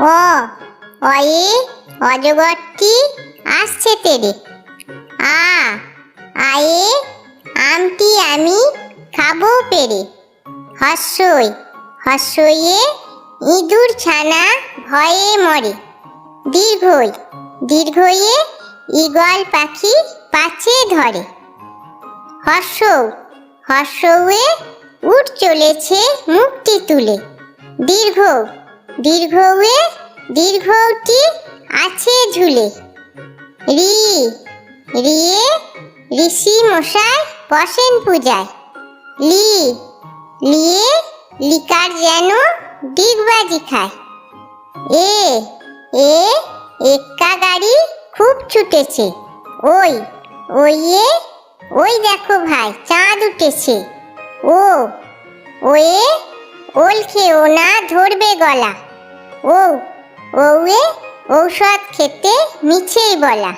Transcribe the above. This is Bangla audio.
ও অয়ে অজগরটি আসছে তেরে। আ, আয়ে আমটি আমি খাব পেরে। হস্যই, হস্যইয়ে ইঁদুর ছানা ভয়ে মরে। দীর্ঘই, দীর্ঘইয়ে ঈগল পাখি পাছে ধরে। হর্ষ, হর্ষয়ে উঠ চলেছে মুখটি তুলে। দীর্ঘ দীর্ঘয়ে দীর্ঘটি আছে ঝুলে। রি রিয়ে ঋষি মশাই বসেন পূজায়। লি লিয়ে লিকার যেন ডিগবাজি খায়। এ এ এক্কা গাড়ি খুব ছুটেছে। ওই ওইয়ে ওই দেখো ভাই, চাঁদ উঠেছে। ও, ওয়ে ওল খেও না ধরবে গলা। ও ওয়ে ঔষধ খেতে মিছেই বলা।